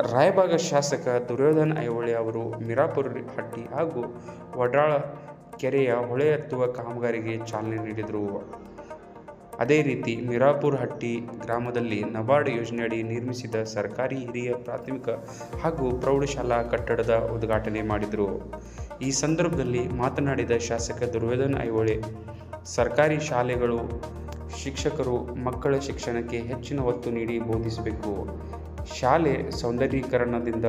ರಾಯಬಾಗ ಶಾಸಕ ದುರ್ಯೋಧನ್ ಐಹೊಳೆ ಅವರು ಮಿರಾಪುರ ಹಟ್ಟಿ ಹಾಗೂ ವಡ್ರಾಳ ಕೆರೆಯ ಹೊಳೆ ಎತ್ತುವ ಕಾಮಗಾರಿಗೆ ಚಾಲನೆ ನೀಡಿದರು. ಅದೇ ರೀತಿ ಮಿರಾಪುರ ಹಟ್ಟಿ ಗ್ರಾಮದಲ್ಲಿ ನಬಾರ್ಡ್ ಯೋಜನೆಯಡಿ ನಿರ್ಮಿಸಿದ ಸರ್ಕಾರಿ ಹಿರಿಯ ಪ್ರಾಥಮಿಕ ಹಾಗೂ ಪ್ರೌಢಶಾಲಾ ಕಟ್ಟಡದ ಉದ್ಘಾಟನೆ ಮಾಡಿದರು. ಈ ಸಂದರ್ಭದಲ್ಲಿ ಮಾತನಾಡಿದ ಶಾಸಕ ದುರ್ಯೋಧನ ಐಹೊಳೆ, ಸರ್ಕಾರಿ ಶಾಲೆಗಳು ಶಿಕ್ಷಕರು ಮಕ್ಕಳ ಶಿಕ್ಷಣಕ್ಕೆ ಹೆಚ್ಚಿನ ಒತ್ತು ನೀಡಿ ಬೋಧಿಸಬೇಕು. ಶಾಲೆ ಸೌಂದರ್ಯೀಕರಣದಿಂದ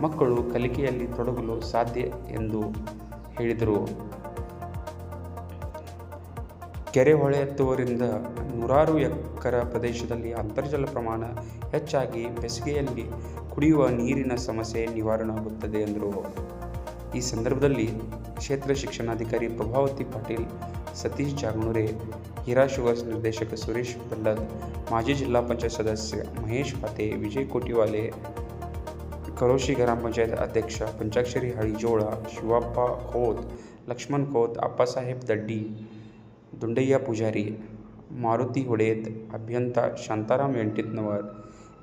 ಮಕ್ಕಳು ಕಲಿಕೆಯಲ್ಲಿ ತೊಡಗಲು ಸಾಧ್ಯ ಎಂದು ಹೇಳಿದರು. ಕೆರೆ ಹೊಳೆ ಎತ್ತುವರಿಂದ ನೂರಾರು ಎಕರೆ ಪ್ರದೇಶದಲ್ಲಿ ಅಂತರ್ಜಲ ಪ್ರಮಾಣ ಹೆಚ್ಚಾಗಿ ಬೇಸಿಗೆಯಲ್ಲಿ ಕುಡಿಯುವ ನೀರಿನ ಸಮಸ್ಯೆ ನಿವಾರಣೆಯಾಗುತ್ತದೆ ಎಂದರು. ಈ ಸಂದರ್ಭದಲ್ಲಿ ಕ್ಷೇತ್ರ ಶಿಕ್ಷಣಾಧಿಕಾರಿ ಪ್ರಭಾವತಿ ಪಾಟೀಲ್, ಸತೀಶ್ ಜಾಗಣೂರೆ हिरा शुगर्स निर्देशक सुरेश भल्लद माजी जिल्हा पंचायत सदस्य महेश पाते विजय कोटीवाले करोशी ग्रामपंचायत अध्यक्ष पंचाक्षरी हळीजोळा शिवाप्पा खोत लक्ष्मण खोत आप्पासाहेब दड्डी दुंडय्या पुजारी मारुती होडेत अभियंता शांताराम वेंटितनवर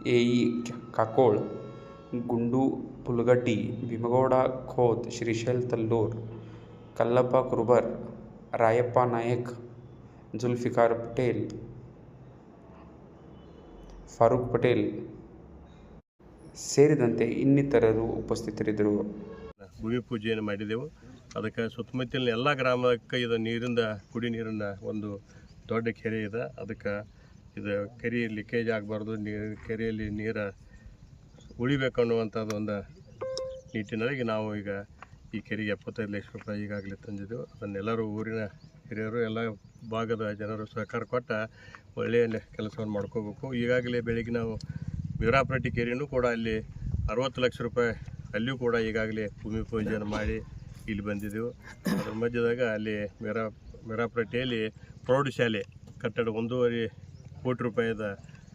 एई काकोळ गुंडू पुलगड्डी भीमगौडा खोत श्रीशैल तल्लोर कल्लप्पा कुरुबर रायप्पा नायक ಜುಲ್ಫಿಕಾರ್ ಪಟೇಲ್, ಫಾರೂಕ್ ಪಟೇಲ್ ಸೇರಿದಂತೆ ಇನ್ನಿತರರು ಉಪಸ್ಥಿತರಿದ್ದರು. ಭೂಮಿ ಪೂಜೆಯನ್ನು ಮಾಡಿದೆವು. ಅದಕ್ಕೆ ಸುತ್ತಮುತ್ತಲಿನ ಎಲ್ಲ ಗ್ರಾಮಕ್ಕೆ ಇದು ನೀರಿಂದ, ಕುಡಿ ನೀರನ್ನು ಒಂದು ದೊಡ್ಡ ಕೆರೆ ಇದೆ. ಅದಕ್ಕೆ ಇದು ಕೆರೆ ಲೀಕೇಜ್ ಆಗಬಾರ್ದು ನೀರು ಕೆರೆಯಲ್ಲಿ ನೀರು ಉಳಿಬೇಕು ಅನ್ನುವಂಥದ್ದು ಒಂದು ನಿಟ್ಟಿನಲ್ಲಿ ನಾವು ಈಗ ಈ ಕೆರೆಗೆ ಎಪ್ಪತ್ತೈದು ಲಕ್ಷ ರೂಪಾಯಿ ಈಗಾಗಲೇ ತಂದಿದ್ದೆವು. ಅದನ್ನೆಲ್ಲರೂ ಊರಿನ ಹಿರಿಯರು ಎಲ್ಲ ಭಾಗದ ಜನರು ಸಹಕಾರ ಕೊಟ್ಟ ಒಳ್ಳೆಯ ಕೆಲಸವನ್ನು ಮಾಡ್ಕೋಬೇಕು. ಈಗಾಗಲೇ ಬೆಳಿಗ್ಗೆ ನಾವು ವೀರಾಪಟ್ಟಿ ಕೆರೆಯೂ ಕೂಡ ಅಲ್ಲಿ ಅರವತ್ತು ಲಕ್ಷ ರೂಪಾಯಿ ಅಲ್ಲಿಯೂ ಕೂಡ ಈಗಾಗಲೇ ಭೂಮಿ ಪೂಜೆಯನ್ನು ಮಾಡಿ ಇಲ್ಲಿ ಬಂದಿದ್ದೆವು. ಅದ್ರ ಮಧ್ಯದಾಗ ಅಲ್ಲಿ ವೀರಾ ಮೆರಾಪಟ್ಟಿಯಲ್ಲಿ ಪ್ರೌಢಶಾಲೆ ಕಟ್ಟಡ ಒಂದೂವರೆ ಕೋಟಿ ರೂಪಾಯಿದ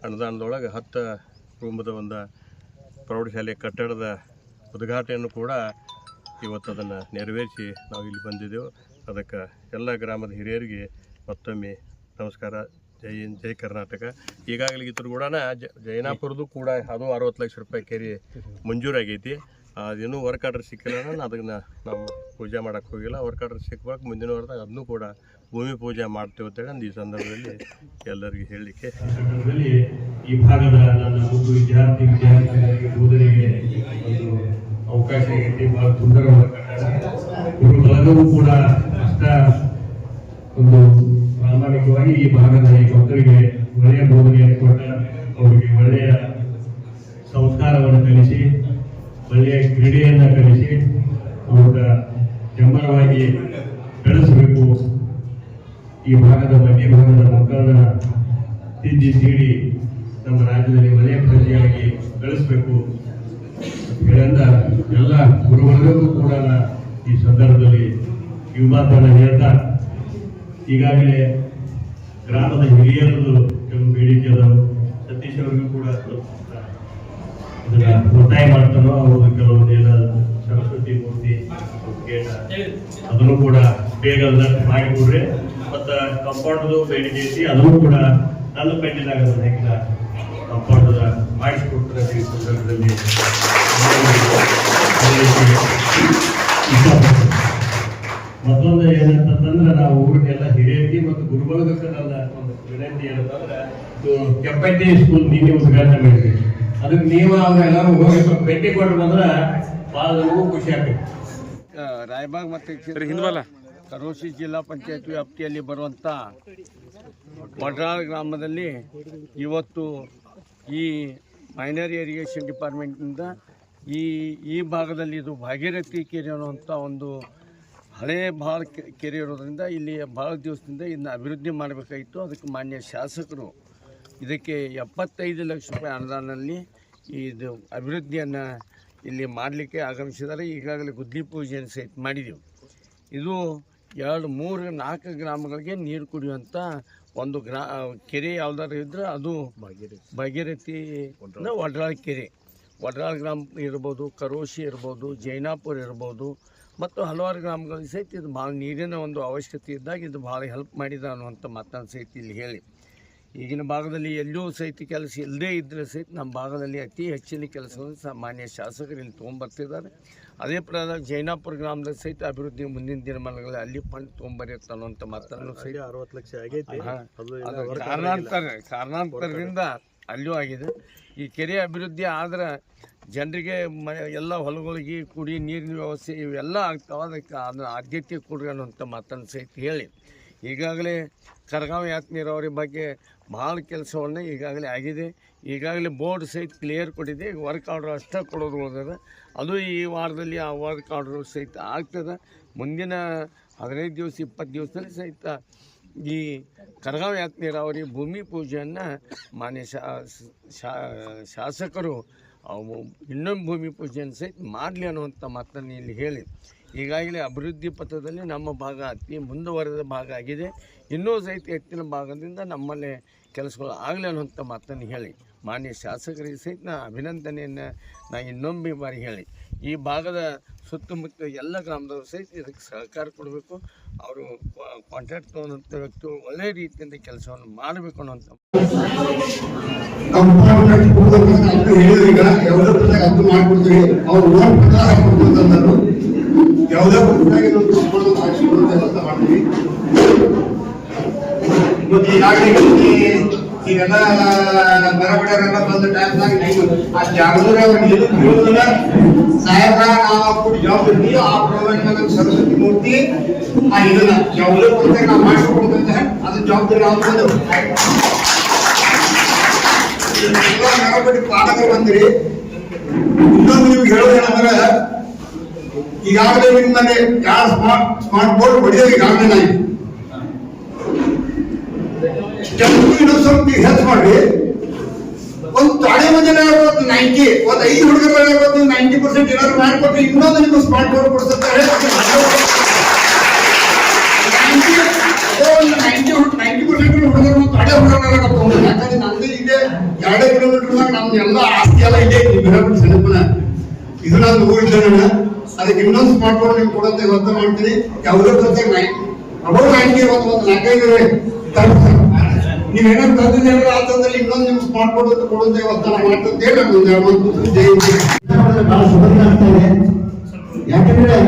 ಅನುದಾನದೊಳಗೆ ಹತ್ತು ರೂಮದ ಒಂದು ಪ್ರೌಢಶಾಲೆ ಕಟ್ಟಡದ ಉದ್ಘಾಟನೆಯನ್ನು ಕೂಡ ಇವತ್ತು ಅದನ್ನು ನೆರವೇರಿಸಿ ನಾವು ಇಲ್ಲಿ ಬಂದಿದ್ದೆವು. ಅದಕ್ಕೆ ಎಲ್ಲ ಗ್ರಾಮದ ಹಿರಿಯರಿಗೆ ಮತ್ತೊಮ್ಮೆ ನಮಸ್ಕಾರ. ಜೈ ಹಿಂದ್, ಜೈ ಕರ್ನಾಟಕ. ಈಗಾಗಲೇ ಇದ್ರ ಕೂಡ ಜೈನಾಪುರದ್ದು ಕೂಡ ಅದು ಅರವತ್ತು ಲಕ್ಷ ರೂಪಾಯಿ ಕೆರೆ ಮಂಜೂರಾಗೈತಿ. ಅದಿನ್ನೂ ವರ್ಕ್ ಆರ್ಡರ್ ಸಿಕ್ಕಿಲ್ಲ ನಾನು ಅದನ್ನು ನಾವು ಪೂಜೆ ಮಾಡೋಕ್ಕೆ ಹೋಗಿಲ್ಲ. ವರ್ಕ್ ಆರ್ಡರ್ ಸಿಕ್ಬೇಕು ಮುಂದಿನ ವಾರದಾಗ ಅದನ್ನು ಕೂಡ ಭೂಮಿ ಪೂಜೆ ಮಾಡ್ತೀವಿ ಅಂತೇಳಿ ಈ ಸಂದರ್ಭದಲ್ಲಿ ಎಲ್ಲರಿಗೂ ಹೇಳಲಿಕ್ಕೆ ಈ ಭಾಗದ ನನ್ನ ಒಂದು ವಿದ್ಯಾರ್ಥಿ ವಿದ್ಯಾರ್ಥಿಗಳಿಗೆ ಬೋಧನೆಗೆ ಒಂದು ಅವಕಾಶ ಬಹಳ ಸುಂದರವಾದ ಗುರು ಬಳಗವೂ ಕೂಡ ಒಂದು ಪ್ರಾಮಾಣಿಕವಾಗಿ ಈ ಭಾಗದ ಈ ಮಕ್ಕಳಿಗೆ ಒಳ್ಳೆಯ ಬೋಧನೆಯನ್ನು ಕೊಟ್ಟ ಅವರಿಗೆ ಒಳ್ಳೆಯ ಸಂಸ್ಕಾರವನ್ನು ಕಲಿಸಿ, ಒಳ್ಳೆಯ ಕ್ರೀಡೆಯನ್ನು ಕಲಿಸಿ, ಅವರ ಹೆಮ್ಮರವಾಗಿ ಬೆಳೆಸಬೇಕು. ಈ ಭಾಗದ ಮಧ್ಯ ಭಾಗದ ಮಕ್ಕಳನ್ನ ತಿದ್ದಿ ತೀಡಿ ನಮ್ಮ ರಾಜ್ಯದಲ್ಲಿ ಒಳ್ಳೆಯ ಪ್ರಜೆಯಾಗಿ ಬೆಳೆಸಬೇಕು. ಇದರಿಂದ ಎಲ್ಲ ಗುರುವರ್ಗಕ್ಕೂ ಕೂಡ ಈ ಸಂದರ್ಭದಲ್ಲಿ ಈ ಮಾತನ್ನು ಹೇಳ್ತಾ, ಈಗಾಗಲೇ ಗ್ರಾಮದ ಹಿರಿಯರದು ಕೆಲವು ಬೇಡಿಕೆ ಅದಾವು ಸತೀಶ್ ಅವರಿಗೂ ಕೂಡ ಒತ್ತಾಯ ಮಾಡ್ತಾನೋ ಅವರು ಕೆಲವೊಂದು ಏನ ಸರಸ್ವತಿ ಮೂರ್ತಿ ಅದನ್ನು ಕೂಡ ಬೇಗ ಮಾಡಿಕೊಡ್ರಿ. ಮತ್ತ ಕಂಪೌಂಡ್ದು ಬೇಡಿಕೆ ಐತಿ, ಅದನ್ನು ಕೂಡ ನನ್ನ ಪೆಂಡಿನಾಗ ಅದನ್ನ ಕಂಪೌಂಡ್ ಮಾಡಿಸ್ಕೊಡ್ತಾರೆ ಈ ಸಂದರ್ಭದಲ್ಲಿ. ಮತ್ತೊಂದು ಏನಂತಂದ್ರೆ ನಾವು ಊರಿಗೆಲ್ಲ ಹಿರಿಯರಿಗೆ ಮತ್ತು ಗುರುಬಳಗಕ್ಕೆ ನನ್ನ ಒಂದು ವಿನಂತಿ ಏನಂತಂದ್ರೆ ಕೆಪ್ಪಟ್ಟಿ ಸ್ಕೂಲ್ ನೀನೆ ಉದ್ಘಾಟನೆ ಮಾಡಿದ್ವಿ. ಅದಕ್ಕೆ ನೀವು ಎಲ್ಲರೂ ಹೋಗಿ ಸ್ವಲ್ಪ ಭೇಟಿ ಕೊಟ್ಟು ಬಂದ್ರೆ ಭಾಳ ನಮಗೂ ಖುಷಿ ಆಗ್ತದೆ. ರಾಯಬಾಗ್ ಮತ್ತು ಕರೋಶಿ ಜಿಲ್ಲಾ ಪಂಚಾಯತ್ ವ್ಯಾಪ್ತಿಯಲ್ಲಿ ಬರುವಂಥ ವಡ್ರಾಳ್ ಗ್ರಾಮದಲ್ಲಿ ಇವತ್ತು ಈ ಮೈನರ್ ಇರಿಗೇಷನ್ ಡಿಪಾರ್ಟ್ಮೆಂಟ್ನಿಂದ ಈ ಈ ಭಾಗದಲ್ಲಿ ಇದು ಭಾಗೀರಥಿ ಕೆರೆ ಅನ್ನುವಂಥ ಒಂದು ಹಳೇ ಭಾಳ ಕೆ- ಕೆರೆ ಇರೋದ್ರಿಂದ ಇಲ್ಲಿ ಭಾಳ ದಿವಸದಿಂದ ಇದನ್ನ ಅಭಿವೃದ್ಧಿ ಮಾಡಬೇಕಾಗಿತ್ತು. ಅದಕ್ಕೆ ಮಾನ್ಯ ಶಾಸಕರು ಇದಕ್ಕೆ ಎಪ್ಪತ್ತೈದು ಲಕ್ಷ ರೂಪಾಯಿ ಅನುದಾನದಲ್ಲಿ ಇದು ಅಭಿವೃದ್ಧಿಯನ್ನು ಇಲ್ಲಿ ಮಾಡಲಿಕ್ಕೆ ಆಗಮಿಸಿದ್ದಾರೆ. ಈಗಾಗಲೇ ಗುದ್ದಿ ಪೂಜೆಯನ್ನು ಸಹಿತ ಮಾಡಿದೆವು. ಇದು ಎರಡು ಮೂರು ನಾಲ್ಕು ಗ್ರಾಮಗಳಿಗೆ ನೀರು ಕುಡಿಯುವಂಥ ಒಂದು ಗ್ರಾ ಕೆರೆ ಯಾವ್ದಾದ್ರು ಇದ್ದರೆ ಅದು ಭಾಗೀರಥಿ. ಭಾಗ್ಯರಥಿ ವಡ್ರಾಳ ಕೆರೆ. ವಡ್ರಾಳ್ ಗ್ರಾಮ ಇರ್ಬೋದು ಕರೋಶಿ ಇರ್ಬೋದು ಜೈನಾಪುರ ಇರ್ಬೋದು ಮತ್ತು ಹಲವಾರು ಗ್ರಾಮಗಳಲ್ಲಿ ಸಹಿತ ಇದು ಭಾಳ ನೀರಿನ ಒಂದು ಅವಶ್ಯಕತೆ ಇದ್ದಾಗ ಇದು ಭಾಳ ಹೆಲ್ಪ್ ಮಾಡಿದ ಅನ್ನುವಂಥ ಮಾತನ್ನು ಸಹಿತ ಇಲ್ಲಿ ಹೇಳಿ. ಈಗಿನ ಭಾಗದಲ್ಲಿ ಎಲ್ಲೂ ಸಹಿತ ಕೆಲಸ ಇಲ್ಲದೇ ಇದ್ದರೆ ಸಹಿತ ನಮ್ಮ ಭಾಗದಲ್ಲಿ ಅತಿ ಹೆಚ್ಚಿನ ಕೆಲಸವನ್ನು ಸಾಮಾನ್ಯ ಶಾಸಕರು ಇಲ್ಲಿ ತೊಗೊಂಬರ್ತಿದ್ದಾರೆ ಅದೇ ಪ್ರಕಾರ ಜೈನಾಪುರ ಗ್ರಾಮದ ಸಹಿತ ಅಭಿವೃದ್ಧಿ ಮುಂದಿನ ದಿನಮಾನಗಳಲ್ಲಿ ಅಲ್ಲಿ ಫಂಡ್ ತೊಗೊಂಬರುತ್ತೆ ಅನ್ನುವಂಥ ಮಾತನ್ನು ಸಹಿತ ಅರವತ್ತು ಲಕ್ಷ ಆಗೈತಿ. ಕಾರಣಾಂತರ ಕಾರಣಾಂತರದಿಂದ ಅಲ್ಲೂ ಆಗಿದೆ. ಈ ಕೆರೆ ಅಭಿವೃದ್ಧಿ ಆದ್ರೆ ಜನರಿಗೆ ಮ ಎಲ್ಲ ಹೊಲಗಳಿಗೆ ಕುಡಿ, ನೀರಿನ ವ್ಯವಸ್ಥೆ ಇವೆಲ್ಲ ಆಗ್ತಾವೆ ಅದಕ್ಕೆ ಅದನ್ನ ಆದ್ಯತೆ ಕೊಡ್ರಿ ಅನ್ನೋಂಥ ಮಾತನ್ನು ಸಹಿತ ಹೇಳಿ. ಈಗಾಗಲೇ ಕರಗಾಂವ್ ಯಾತ್ ನೀರಾವರಿ ಬಗ್ಗೆ ಭಾಳ ಕೆಲಸವನ್ನು ಈಗಾಗಲೇ ಆಗಿದೆ. ಈಗಾಗಲೇ ಬೋರ್ಡ್ ಸಹಿತ ಕ್ಲಿಯರ್ ಕೊಟ್ಟಿದೆ. ಈಗ ವರ್ಕ್ ಆರ್ಡ್ರ್ ಅಷ್ಟೇ ಕೊಡೋದು ಉಳಿದದ ಅದು ಈ ವಾರದಲ್ಲಿ ಆ ವರ್ಕ್ ಆರ್ಡ್ರು ಸಹಿತ ಆಗ್ತದೆ. ಮುಂದಿನ ಹದಿನೈದು ದಿವಸ, ಇಪ್ಪತ್ತು ದಿವಸದಲ್ಲಿ ಸಹಿತ ಈ ಕರಗಾವ್ ಯಾಕೆ ನೀರಾವರಿ ಭೂಮಿ ಪೂಜೆಯನ್ನು ಮಾನ್ಯ ಶಾಸಕರು ಇನ್ನೊಂದು ಭೂಮಿ ಪೂಜೆಯನ್ನು ಸಹಿತ ಮಾಡಲಿ ಅನ್ನುವಂಥ ಮಾತನ್ನು ಇಲ್ಲಿ ಹೇಳಿ. ಈಗಾಗಲೇ ಅಭಿವೃದ್ಧಿ ಪಥದಲ್ಲಿ ನಮ್ಮ ಭಾಗ ಅತಿ ಮುಂದುವರೆದ ಭಾಗ ಆಗಿದೆ. ಇನ್ನೂ ಸಹಿತ ಹೆಚ್ಚಿನ ಭಾಗದಿಂದ ನಮ್ಮಲ್ಲೇ ಕೆಲಸಗಳು ಆಗಲಿ ಅನ್ನುವಂಥ ಮಾತನ್ನು ಹೇಳಿ. ಮಾನ್ಯ ಶಾಸಕರಿಗೆ ಸಹಿತ ನಾ ಅಭಿನಂದನೆಯನ್ನು ನಾ ಇನ್ನೊಮ್ಮೆ ಬಾರಿ ಹೇಳಿ. ಈ ಭಾಗದ ಸುತ್ತಮುತ್ತ ಎಲ್ಲ ಗ್ರಾಮದವರು ಸಹಿತ ಇದಕ್ಕೆ ಸಹಕಾರ ಕೊಡಬೇಕು. ಅವರು ಕಾಂಟ್ರಾಕ್ಟ್ ತೊಗೊಂಡಂಥ ವ್ಯಕ್ತಿಗಳು ಒಳ್ಳೆಯ ರೀತಿಯಿಂದ ಕೆಲಸವನ್ನು ಮಾಡಬೇಕು ಅನ್ನೋ ಯಾವುದೇ ಮಾಡ್ತೀವಿ ಬಂದ ಟೈಮ್ನಾಗ ನೀವು ಆ ಏನು ನಾವು ಆ ಮೂರ್ತಿ, ಆ ಇದನ್ನ ನಾವು ಅದು ಜವಾಬ್ದಾರಿ ನಾವು ಬಂದ್ರಿ. ಇನ್ನೊಂದು ನೀವು ಈಗಾಗಲೇ ನಿಮ್ಮಲ್ಲಿ ಯಾವ ಸ್ಮಾರ್ಟ್ ಸ್ಮಾರ್ಟ್ ಬೋರ್ಡ್ ಹೊಡೆಯೋದು ಈಗಾಗಲೇ ನಾನು ಇನ್ನೊಂದು ಸ್ವಲ್ಪ ನೀವು ಹೆಲ್ಪ್ ಮಾಡ್ರಿ ಒಂದು ತಾಳೆ ಮಂದಿ ನೈಂಟಿ ಒಂದು ಐದು ಹುಡುಗರು ನೈಂಟಿ ಪರ್ಸೆಂಟ್ ಏನಾದ್ರು ಮಾಡಿಕೊಟ್ರೆ ಇನ್ನೊಂದು ನಿಮ್ಗೆ ಸ್ಮಾರ್ಟ್ ಫೋನ್ ಕೊಡ್ತಾರೆ ನೈಂಟಿ ನೈಂಟಿ ಪರ್ಸೆಂಟ್ ಹುಡುಗರು ತಡೆ ಹುಡುಗರನ್ನೆಲ್ಲ ಕರ್ಕೊಂಡು ಯಾಕಂದ್ರೆ ನಮ್ದು ಇದೆ, ಎರಡೇ ಕಿಲೋಮೀಟರ್ ನಮ್ದು ಎಲ್ಲ ಆಸ್ತಿ ಇದೆ. ಇದು ನಾನು ಊರಿದ್ದೇನೆ ಅದಕ್ಕೆ ಇನ್ನೊಂದು ಸ್ಮಾರ್ಟ್ ಬೋರ್ಡ್ ನಿಮ್ಗೆ ಕೊಡುತ್ತೆ, ಇವತ್ತು ಮಾಡ್ತೀನಿ. ಯಾವುದೇ ಪ್ರತ್ಯೇಕ ನೈ ಅಬೌವ್ ನೈಂಟಿ ಒಂದು ಒಂದು ನಾಲ್ಕೈದು ನೀವೇನಾದ್ರು ತಂದಿದ್ದೇವೆ ಅಂತಂದ್ರೆ ಇನ್ನೊಂದು ನಿಮ್ಗೆ ಇವತ್ತು ಹಿಂದ್. ಬಹಳ ಸುಗಂಧ ಆಗ್ತಾ ಇದೆ. ಯಾಕಂದ್ರೆ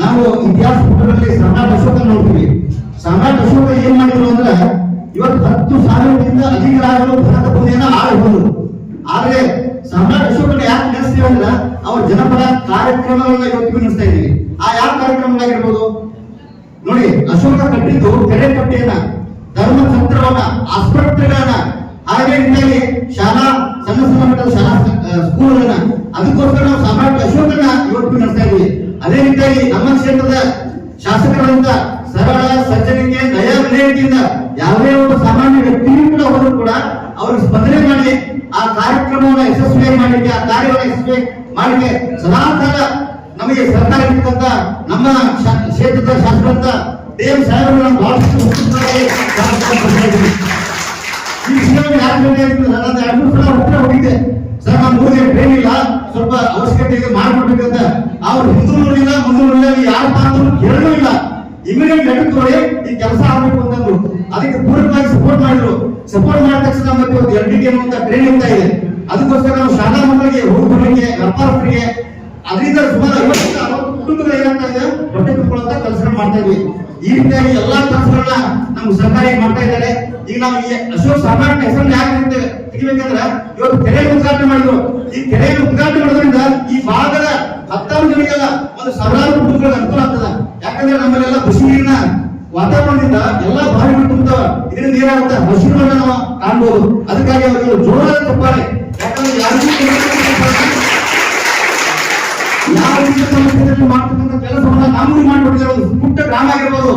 ನಾವು ಇತಿಹಾಸ ಪುಟದಲ್ಲಿ ಸಾಮ್ರಾಟ್ ಅಶೋಕ ನೋಡ್ತೀವಿ. ಸಮಾಜ ಅಶೋಕ ಏನ್ ಮಾಡಿದ್ರು ಅಂದ್ರೆ ಇವತ್ತು ಹತ್ತು ಸಾವಿರದಿಂದ ಅಧಿಕರಾಗಲು ಭಾರತ ಭೂಮಿಯನ್ನ ಆಳ್ಬೋದು ಆದ್ರೆ ಅಶೋಕನ ಯಾಕೆ ನಡೆಸ್ತೀವಿ ಅಂದ್ರೆ ಅವ್ರ ಜನಪದ ಕಾರ್ಯಕ್ರಮಗಳನ್ನ ಇವತ್ತಿಗೂ ನಡೆಸ್ತಾ ಇದೀವಿ ಆ ಯಾವ ಕಾರ್ಯಕ್ರಮಗಳಾಗಿರ್ಬೋದು? ನೋಡಿ, ಅಶೋಕ ಕಟ್ಟಿದ್ದು ಕೆರೆ ಕಟ್ಟೆಯನ್ನ. ಧರ್ಮ ಛತ್ರವನ್ನ ಆಸ್ಪತ್ರೆಗಳನ್ನ ಹಾಗೆ ರೀತಿಯಾಗಿ ಶಾಲಾ, ಸಣ್ಣ ಸಣ್ಣ ಮಟ್ಟದ ಶಾಲಾ ಸ್ಕೂಲ್ಗಳನ್ನ. ಅದಕ್ಕೋಸ್ಕರ ನಾವು ಸಾಮ್ರಾಟ್ ಅಶೋಕನ ಇವತ್ತು ನಡೆಸ್ತಾ ಇದ್ದೀವಿ. ಅದೇ ರೀತಿಯಾಗಿ ನಮ್ಮ ಕ್ಷೇತ್ರದ ಶಾಸಕರಾದಂತ ಸರಳ, ಸಜ್ಜನಿಕೆ, ದಯಾ ವಿನಯತೆಯಿಂದ ಯಾವುದೇ ಒಂದು ಸಾಮಾನ್ಯ ವ್ಯಕ್ತಿಯೂ ಕೂಡ ಕೂಡ ಅವ್ರಿಗೆ ಸ್ಪಂದನೆ ಮಾಡಿ ಆ ಕಾರ್ಯಕ್ರಮವನ್ನು ಯಶಸ್ವಿಯಾಗಿ ಮಾಡಲಿಕ್ಕೆ, ಆ ಕಾರ್ಯವನ್ನು ಯಶಸ್ವಿ ಮಾಡಲಿಕ್ಕೆ ಸದಾ ಕಾಲ ನಮಗೆ ಸರ್ಕಾರ ಇರ್ತಕ್ಕಂಥ ನಮ್ಮ ಕ್ಷೇತ್ರದ ಶಾಸಕರಂತ ದೇವ್ ಸಾಹೇಬ್ರು ಬಹಳಷ್ಟು ಭಾಷೆ ಈ ವಿಷಯವನ್ನು ಯಾರು ಗಂಟೆ ಅಂದ್ರೆ ನಾನು ಎರಡು ಸಲ ಉತ್ತರ ಹೋಗಿದ್ದೆ ಸರ್ ನಮ್ಮ ಊರಿಗೆ ಟ್ರೈನ್ ಇಲ್ಲ ಸ್ವಲ್ಪ ಅವಶ್ಯಕತೆ ಇದೆ ಅವ್ರು ಹಿಂದೂ ನೋಡಿಲ್ಲ ಯಾರು ಇಲ್ಲ. ಇಮಿಡಿಯೇಟ್ ಲೆಟರ್ ಈ ಕೆಲಸ ಆಗ್ಬೇಕು ಅಂತಂದ್ರು ಅದಕ್ಕೆ ಪೂರ್ಣವಾಗಿ ಸಪೋರ್ಟ್ ಮಾಡಿದ್ರು. ಸಪೋರ್ಟ್ ಮಾಡಿದ ತಕ್ಷಣ ಒಂದು ಎಲ್ ಡಿ ಅಂತ ಟ್ರೈನ್ ಅದಕ್ಕೋಸ್ಕರ ನಾವು ಶಾಲಾ ಮಕ್ಕಳಿಗೆ, ಹುಡುಗರಿಗೆ, ವ್ಯಾಪಾರಸ್ಥರಿಗೆ, ಅದರಿಂದ ಸುಮಾರು ಐವತ್ತು ಕುಟುಂಬಗಳು ಏನಾಗ್ತಾ ಇದೆ ಹೊಟ್ಟೆ ತುಂಬಿಕೊಳ್ಳುವಂತ ಕೆಲಸ ಮಾಡ್ತಾ ಇದ್ವಿ. ಈ ರೀತಿಯಾಗಿ ಎಲ್ಲಾ ಕೆಲಸಗಳನ್ನ ನಮ್ಗೆ ಸರ್ಕಾರಿ ಮಾಡ್ತಾ ಇದ್ದಾರೆ. ಈಗ ನಾವು ಈ ಅಶೋಕ್ ಸಾಮ್ರಾಟ್ ಹೆಸರನ್ನ ಯಾಕೆ ತೆಗಿಬೇಕಂದ್ರೆ ಇವತ್ತು ಕೆರೆ ಉದ್ಘಾಟನೆ ಮಾಡಿದ್ರು. ಈ ಕೆರೆ ಉದ್ಘಾಟನೆ ಮಾಡೋದ್ರಿಂದ ಈ ಭಾಗದ ಹತ್ತಾರು ಜನರಿಗೆಲ್ಲ ಒಂದು ಸಾವಿರಾರು ಕುಟುಂಬಗಳಿಗೆ ಅನುಕೂಲ ಆಗ್ತದ. ಯಾಕಂದ್ರೆ ನಮ್ಮಲ್ಲೆಲ್ಲ ಕೃಷಿ ನೀರಿನ ವಾತಾವರಣದಿಂದ ಎಲ್ಲಾ ಬಾವಿಗಳು ತುಂಬ್ತಾವ ಇದರಿಂದ ಏನಾಗುತ್ತೆ? ಹಸಿರುಗಳನ್ನ ನಾವು ಕಾಣ್ಬೋದು. ಅದಕ್ಕಾಗಿ ಅವರಿಗೆ ಜೋರಾದ ತಪ್ಪಾರೆ ಯಾಕಂದ್ರೆ ಯಾರಿಗೂ ಯಾವ ರೀತಿ ಮಾಡ್ತಕ್ಕಂಥ ಕೆಲಸವನ್ನ ನಾವು ಮಾಡಿಬಿಟ್ಟಿರೋದು ಪುಟ್ಟ ಗ್ರಾಮ ಆಗಿರ್ಬೋದು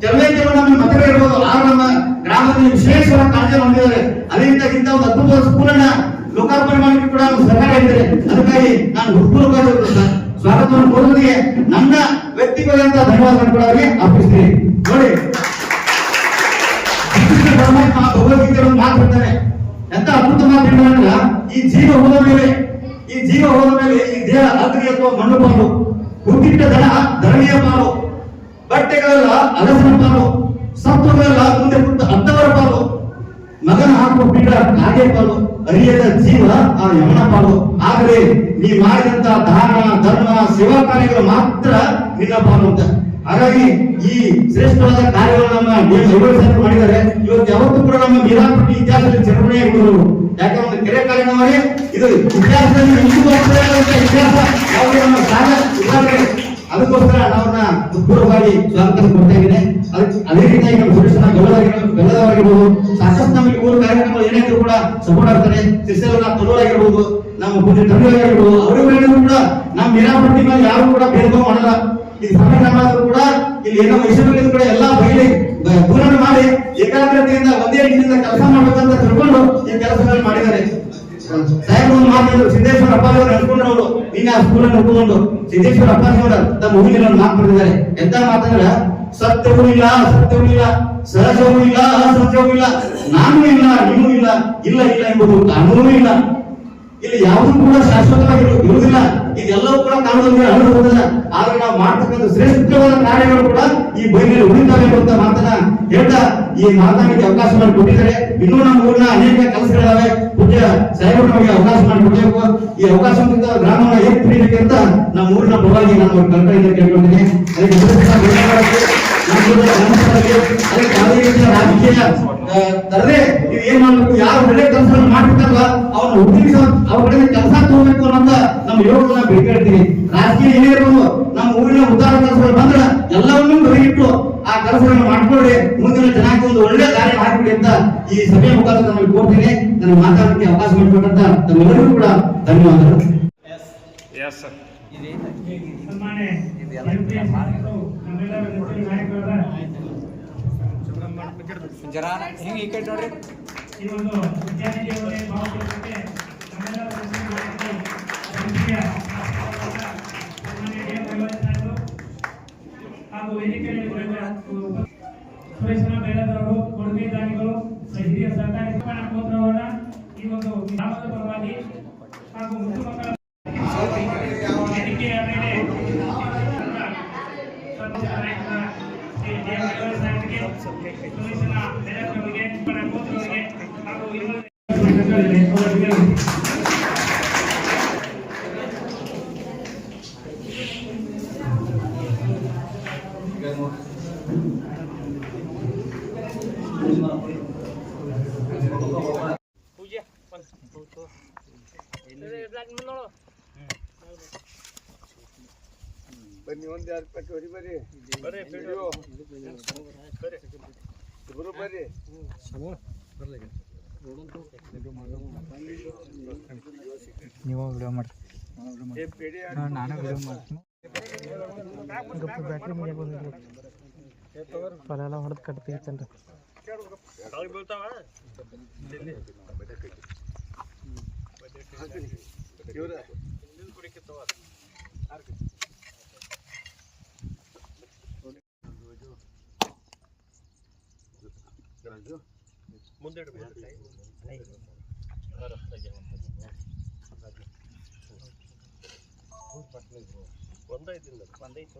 ಕೆಲವೇ ಕೆಲವು ನಮ್ಮ ಇರ್ಬೋದು ಆ ನಮ್ಮ ಗ್ರಾಮದಲ್ಲಿ ವಿಶೇಷವಾದ ಕಾಳಜಿ ಮಾಡಿದ್ದಾರೆ ಅದೇ ಇಂಥ ಒಂದು ಅದ್ಭುತವಾದ ಸ್ಕೂಲನ್ನ ಲೋಕಾರ್ಪಣೆ ಮಾಡಲಿಕ್ಕೆ ಕೂಡ ಒಂದು ಸರ್ಕಾರ ಇದ್ದಾರೆ ಅದಕ್ಕಾಗಿ ನಾನು ಹೃತ್ಪೂರ್ವಕವಾಗಿ ಸ್ವಾಗತವನ್ನು ಕೊಡುವುದಕ್ಕೆ ನನ್ನ ವ್ಯಕ್ತಿಗಳಂತ ಧನ್ಯವಾದಗಳು ಕೂಡ ಅವರಿಗೆ ಅರ್ಪಿಸ್ತೀನಿ ನೋಡಿ ಭಗವದ್ಗೀತೆ ಒಂದು ಮಾತು ಹೇಳ್ತಾನೆ ಎಂತ ಅದ್ಭುತ ಮಾತು ಈ ಜೀವ ಹೋದ ಮೇಲೆ ಈ ಜೀವ ಹೋದ ಮೇಲೆ ಈ ದೇಹ ಅಗ್ನಿ ಅಥವಾ ಮಣ್ಣು ಪಾಲು. ಹುಟ್ಟಿಟ್ಟ ದನ ಧರಣಿಯ ಪಾಲು. ಬಟ್ಟೆಗಳೆಲ್ಲ ಅಲಸನ ಪಾಲು. ಸತ್ವಗಳೆಲ್ಲ ಮುಂದೆ ಕುಂತ ಅಂತವರ ಪಾಲು. ಮಗನ ಹಾಕುವ ಪೀಡ ಹಾಗೆ ಪಾಲು. ಅರಿಯದ ಜೀವ ಆ ಯಮನ ಪಾಲು. ಆದರೆ ನೀ ಮಾಡಿದಂತ ದಾನ ಧರ್ಮ, ಸೇವಾ ಕಾರ್ಯಗಳು ಮಾತ್ರ ನಿನ್ನ ಪಾಲು ಅಂತ. ಹಾಗಾಗಿ ಈ ಶ್ರೇಷ್ಠವಾದ ಕಾರ್ಯಗಳು ನಮ್ಮ ಮಾಡಿದ್ದಾರೆ. ಇವತ್ತು ಯಾವತ್ತೂ ಕೂಡ ನಮ್ಮ ಮೀರಾಪಟ್ಟಿ ಇತಿಹಾಸದಲ್ಲಿ ಚರ್ಚೆಯಾಗಿರುವರು ಯಾಕಂದ್ರೆ ಒಂದು ಕೆರೆ ಕಾಲಿನವರೇ ಇದು ಇತಿಹಾಸದಲ್ಲಿ ಇತಿಹಾಸ ಯಾವುದೇ ನಮ್ಮ ಸಾಲ ಅದಕ್ಕೋಸ್ಕರ ನಾವನ್ನ ಪೂರ್ವವಾಗಿ ಸ್ವಾಗತ ಕೊಡ್ತಾ ಇದ್ದೇನೆ. ಅದಕ್ಕೆ ಅದೇ ರೀತಿಯಾಗಿ ನಮ್ಮ ಸುರೇಶನ ಗೌರವಾಗಿರ್ಬೋದು ಸಾಕಷ್ಟು ನಮಗೆ ಮೂರು ಕಾರ್ಯಕ್ರಮಗಳು ಏನಾದ್ರು ಕೂಡ ಸಪೋರ್ಟ್ ಆಗ್ತಾರೆ. ಸಿಸ್ಟರ್ನ ತಲೂರಾಗಿರ್ಬೋದು ನಮ್ಮ ಪೂಜೆ ತಂದೆಯಾಗಿರ್ಬೋದು ಅವರುಗಳಿಗೂ ಕೂಡ ನಮ್ಮ ಮೀನಾಪಟ್ಟಿ ಯಾರು ಕೂಡ ಭೇದ ಮಾಡಲ್ಲ. ಸಂವಿಧಾನ ಆದ್ರೂ ಕೂಡ ಇಲ್ಲಿ ಏನೋ ವಿಷಯಗಳಿದ್ರು ಕೂಡ ಎಲ್ಲಾ ಬಯಲಿ ಪೂರಣ ಮಾಡಿ ಏಕಾಗ್ರತೆಯಿಂದ ಒಂದೇ ರೀತಿಯಿಂದ ಕೆಲಸ ಮಾಡಬೇಕಂತ ತಿಳ್ಕೊಂಡು ಈ ಕೆಲಸಗಳನ್ನು ಮಾಡಿದ್ದಾರೆ. ಸಾಹೇಬ್ ಒಂದು ಮಾತಿದ್ರು ಸಿದ್ದೇಶ್ವರ ಅಪ್ಪಾಜಿಯವರು ನೆನ್ಕೊಂಡವರು ನಿನ್ನೆ ಆ ಸ್ಕೂಲನ್ನು ಹುಟ್ಟುಕೊಂಡು ಸಿದ್ದೇಶ್ವರ ಅಪ್ಪಾಜಿಯವರ ತಮ್ಮ ಊರಿನ ಒಂದು ಮಾತು ಬರೆದಿದ್ದಾರೆ. ಎಂತ ಮಾತಂದ್ರೆ ಸತ್ಯವೂ ಇಲ್ಲ ಸತ್ಯವೂ ಇಲ್ಲ, ಸಹಜವೂ ಇಲ್ಲ ಅಸಹಜವೂ ಇಲ್ಲ, ನಾನು ಇಲ್ಲ ನೀವು ಇಲ್ಲ ಇಲ್ಲ ಇಲ್ಲ ಎಂಬುದು ಕಾನೂನು ಇಲ್ಲ. ಇಲ್ಲಿ ಯಾವುದು ಕೂಡ ಶಾಶ್ವತವಾಗಿ ಇರು- ಇರುವುದಿಲ್ಲ. ಇದೆಲ್ಲವೂ ಕೂಡ ಕಾನೂನು ಅನುಭವದಲ್ಲ. ಆದ್ರೆ ನಾವು ಮಾಡ್ತಕ್ಕಂಥ ಶ್ರೇಷ್ಠವಾದ ಕಾರ್ಯಗಳು ಕೂಡ ಈ ಬೈಲಿ ಉಳಿತಾವೆ ಅಂತ ಮಾತನ್ನ ಹೇಳ್ತಾ ಈ ಮಾತನಾಡಿಗೆ ಅವಕಾಶ ಮಾಡಿ ಕೊಟ್ಟಿದ್ದಾರೆ ಇನ್ನೂ ನಮ್ಮ ಊರಿನ ಅನೇಕ ಕೆಲಸಗಳಿದಾವೆ. ಪೂಜ್ಯ ಸಾಹೇಬರು ನಮಗೆ ಅವಕಾಶ ಮಾಡಿ ಕೊಡಬೇಕು ಈ ಅವಕಾಶ ಗ್ರಾಮವನ್ನು ಹೇಗೆ ಪಡಿಬೇಕು ಅಂತ ನಮ್ಮ ಊರಿನ ಪರವಾಗಿ ನಾನು ಕಲ್ಪನೆ ಕೇಳ್ಕೊಂಡಿದ್ದೀನಿ. ರಾಜಕೀಯ ತರದೆ ನೀವು ಏನ್ ಮಾಡ್ಬೇಕು, ಯಾರು ಒಳ್ಳೆ ಕೆಲಸವನ್ನು ಮಾಡ್ಬಿಟ್ಟಾರಲ್ಲ ಅವ್ರನ್ನ ಹುಡುಗಿಸ ಅವ್ರ ಕಡೆ ಕೆಲಸ ತಗೋಬೇಕು ಅನ್ನೋಂತ ನಮ್ಮ ಯೋಗ ಬೇಡ್ಕೊಳ್ತೀನಿ ರಾಜಕೀಯ ಏನೇ ಇರ್ಬೋದು, ನಮ್ಮ ಊರಿನ ಉದ್ದಾರ ಕೆಲಸಗಳು ಬಂದ್ರೆ ಎಲ್ಲವನ್ನೂ ಬದಿಗಿಟ್ಟು ಆ ಕೆಲಸಗಳನ್ನು ಮಾಡ್ಕೊಳ್ಳಿ. ಮುಂದಿನ ಜನಾಂಗ ಒಂದು ಒಳ್ಳೆ ಕಾರ್ಯ ಮಾಡಿಕೊಡಿ ಅಂತ ಈ ಸಭೆಯ ಮುಖಾಂತರ ನಮಗೆ ಕೋರ್ತೀನಿ ನನಗೆ ಮಾತಾಡೋಕೆ ಅವಕಾಶ ಮಾಡಿಕೊಟ್ಟಂತ ತಮ್ಮೆಲ್ಲರಿಗೂ ಕೂಡ ಧನ್ಯವಾದಗಳು. ಜರ ಹಿಂಗೆ ಈ ಕಡೆ ನೋಡ್ರಿ? ಈ ಒಂದು ವಿದ್ಯಾರ್ಥಿಯವರೇ ಭಾವಚಿತ್ರಕ್ಕೆ ನಮ್ಮೆಲ್ಲರ ಹಾಗೂ ವೇದಿಕೆಯಲ್ಲಿ ಕುಳಿತ ಉಪ- ಸುರೇಶನ ಬೇಲದವರು ಕೊಡುಗೆ ದಾನಿಗಳು ಹಿರಿಯ ಸರ್ಕಾರಿ ಶಿಕ್ಷಣ ಕೋತ್ರವರ ಈ ಒಂದು ಗ್ರಾಮದ ಪರವಾಗಿ ಹಾಗೂ ಮುದ್ದು ಮಕ್ಕಳ ವೇದಿಕೆಯ ಮೇಲೆ ಸರ್ವೋಚ್ಚ ನಾಯಕರ ಶ್ರೀ ಡಿ. ಎಂ. ರೇವಣ್ಣ ಸಾಹೇಬರಿಗೆ, ಸುರೇಶನ ಬೇಲದವರಿಗೆ, ಶಿಕ್ಷಣ ಕೋತ್ರವರಿಗೆ ಹಾಗೂ ಬನ್ನಿ ಒಂದು ಎರಡು ಪಟ್ಟಿ ಹೊಡಿ ಬರ್ರಿ ಇಬ್ಬರು ಬರ್ರಿ. ನೀವು ವಿಡಿಯೋ ಮಾಡಿ ನಾನು ವಿಡಿಯೋ ಮಾಡ್ತೀನಿ. ಬ್ಯಾಟ್ರಿ ಫಲ ಎಲ್ಲ ಹೊಡೆದು ಕಟ್ತೀವಿ ಚಂದ್ರ ಮುಂದೆ ಒಂದೈತಿಲ್ಲ ಒಂದೈತು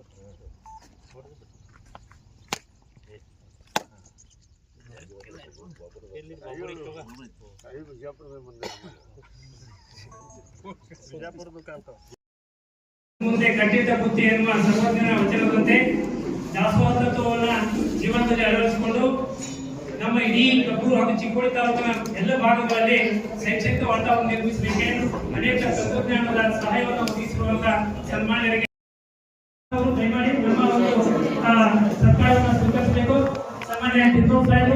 ಐದು ಬಿಜಾಪುರದ ಮುಂದೆ ಬಿಜಾಪುರದ ಕಾಣ್ತಾವ ಮುಂದೆ ಕಟ್ಟಿದ ಬುತ್ತಿ ಎನ್ನುವ ಸರ್ವಜ್ಞನ ವಚನದಂತೆ ತತ್ವವನ್ನ ಜೀವನದಲ್ಲಿ ಅಳವಡಿಸಿಕೊಂಡು ನಮ್ಮ ಇಡೀ ಕಬ್ಬೂರು ಹಾಗೂ ಚಿಕ್ಕೋಡಿ ತಾಲೂಕಿನ ಎಲ್ಲ ಭಾಗಗಳಲ್ಲಿ ಶೈಕ್ಷಣಿಕ ವಾತಾವರಣ ನಿರ್ಮಿಸಲಿಕ್ಕೆ ಅನೇಕ ತಂತ್ರಜ್ಞಾನದ ಸಹಾಯವನ್ನು ಒದಗಿಸಿರುವಂತಹ ಸನ್ಮಾನ್ಯರಿಗೆ ಸರ್ಕಾರವನ್ನು ಸ್ವೀಕರಿಸಬೇಕು. ಸಾಮಾನ್ಯ ಸಾಹೇಬರು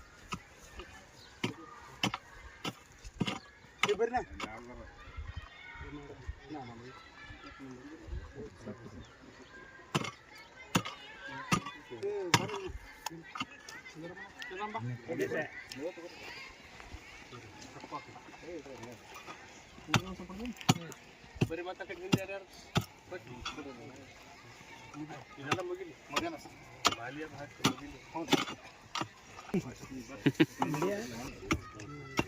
ಬಿಡ್ತೀವಲ್ಲ. ಈ ಕಡ್ರಿ ಈಗ ಈ ಕಡ್ರಿ ನೀವು ಹಾಕ್ರಿ. ಇಡ್ರಿ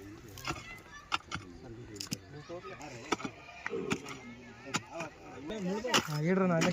ನಾ ಅಲ್ಲೇ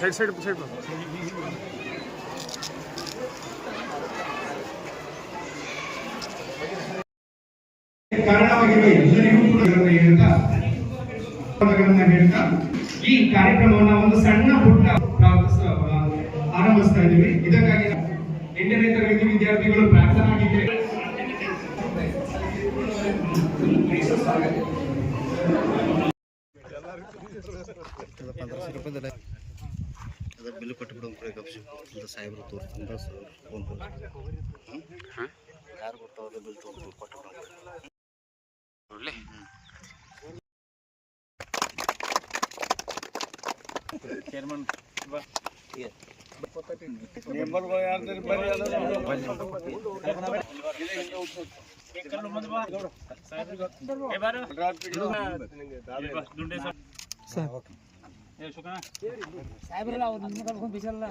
ಸೈಡ್ ಸೈಡ್ ಸೈಡ್ ಕಾರಣವಾಗಿರುವ ಎಲ್ಲರಿಗೂ ಕೂಡ ಹೇಳ್ತಾ ಹೇಳ್ತಾ, ಈ ಕಾರ್ಯಕ್ರಮವನ್ನ ಒಂದು ಸಣ್ಣ ಪುಟ್ಟ ಆರಂಭಿಸ್ತಾ ಇದ್ದೀವಿ. ಇದಕ್ಕಾಗಿ ಎಂಟನೇ ತರಗತಿ ವಿದ್ಯಾರ್ಥಿಗಳು ಪ್ರಾರ್ಥನಾ ಗೀತೆ ಬಿಲ್ ಕೊಟ್ಟು ಬಿಡೋದು ಸಾಹೇಬ್ರು ತೋರಿಸ್ತಾರೆ ಫೋನ್ ಯಾರು ಕೊಡ್ತಾವ ಬಿಲ್ ಕೊಟ್ಟು ಬಿಡೋದು ಒಳ್ಳೆ ಮೆಂಬರ್ಗಳು ಯಾರ್ದಾರು ಬರ್ರಿ ಸಾಹೇಬ್ರಲ್ಲ ಅವ್ರು ನಿಮ್ಮ ಕರ್ಕೊಂಡು ಬಿಸಲ್ಲ.